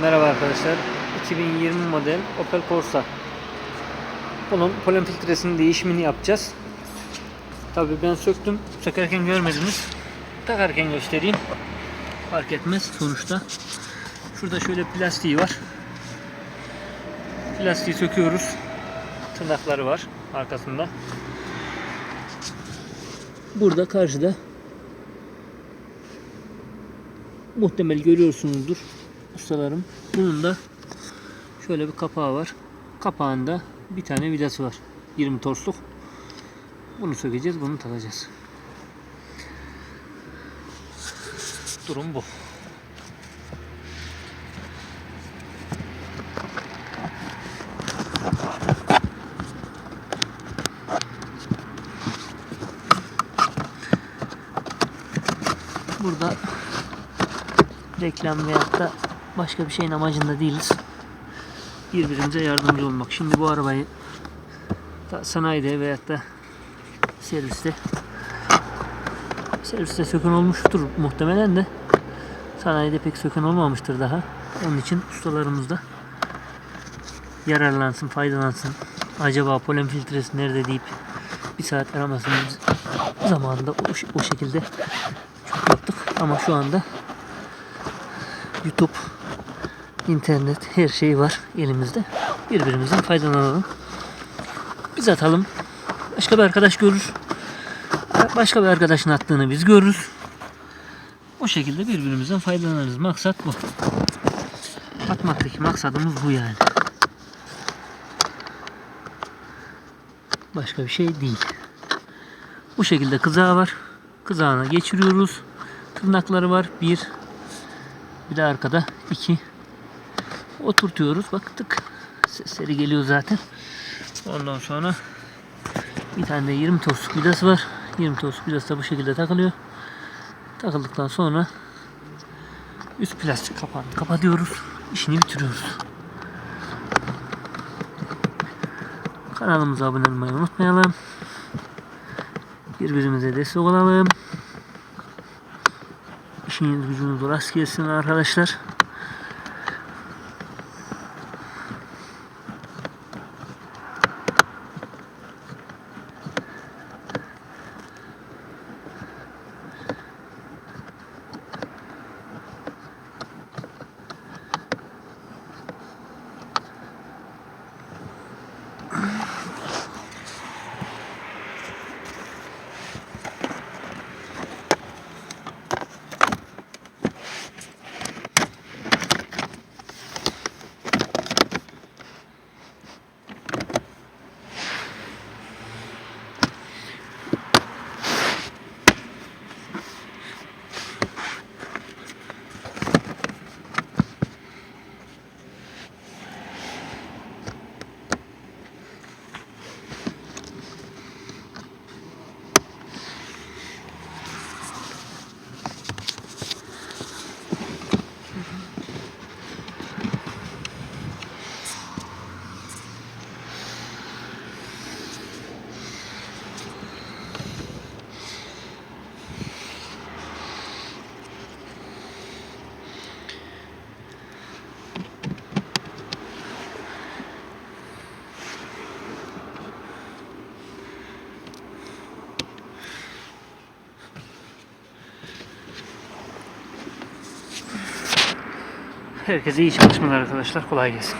Merhaba arkadaşlar. 2020 model Opel Corsa. Bunun polen filtresinin değişimini yapacağız. Tabii ben söktüm. Sökerken görmediniz. Takarken göstereyim. Fark etmez sonuçta. Şurada şöyle plastiği var. Plastiği söküyoruz. Tırnakları var arkasında. Burada karşıda muhtemel görüyorsunuzdur ustalarım. Bunun da şöyle bir kapağı var. Kapağında bir tane vidası var. 20 torsluk. Bunu sökeceğiz, bunu takacağız. Durum bu. Burada reklam veyahut da başka bir şeyin amacında değiliz. Birbirimize yardımcı olmak. Şimdi bu arabayı sanayide veyahut da serviste serviste sökün olmuştur muhtemelen de sanayide pek sökün olmamıştır daha. Onun için ustalarımız da yararlansın, faydalansın. Acaba polen filtresi nerede deyip bir saat aramasının zamanında o, o şekilde çok yaptık. Ama şu anda YouTube, internet her şey var elimizde. Birbirimizden faydalanalım. Biz atalım. Başka bir arkadaş görür. Başka bir arkadaşın attığını biz görürüz. O şekilde birbirimizden faydalanırız. Maksat bu. Atmaktaki maksadımız bu yani. Başka bir şey değil. Bu şekilde kızağı var. Kızağına geçiriyoruz. Tırnakları var. Bir, bir de arkada iki. Oturtuyoruz. Baktık. Sesleri geliyor zaten. Ondan sonra bir tane de 20 torsluk vidası var. 20 torsluk vidası da bu şekilde takılıyor. Takıldıktan sonra üst plastik kapağını kapatıyoruz. İşini bitiriyoruz. Kanalımıza abone olmayı unutmayalım. Birbirimize destek olalım. İşiniz gücünüz rast gelsin arkadaşlar. Herkese iyi çalışmalar arkadaşlar. Kolay gelsin.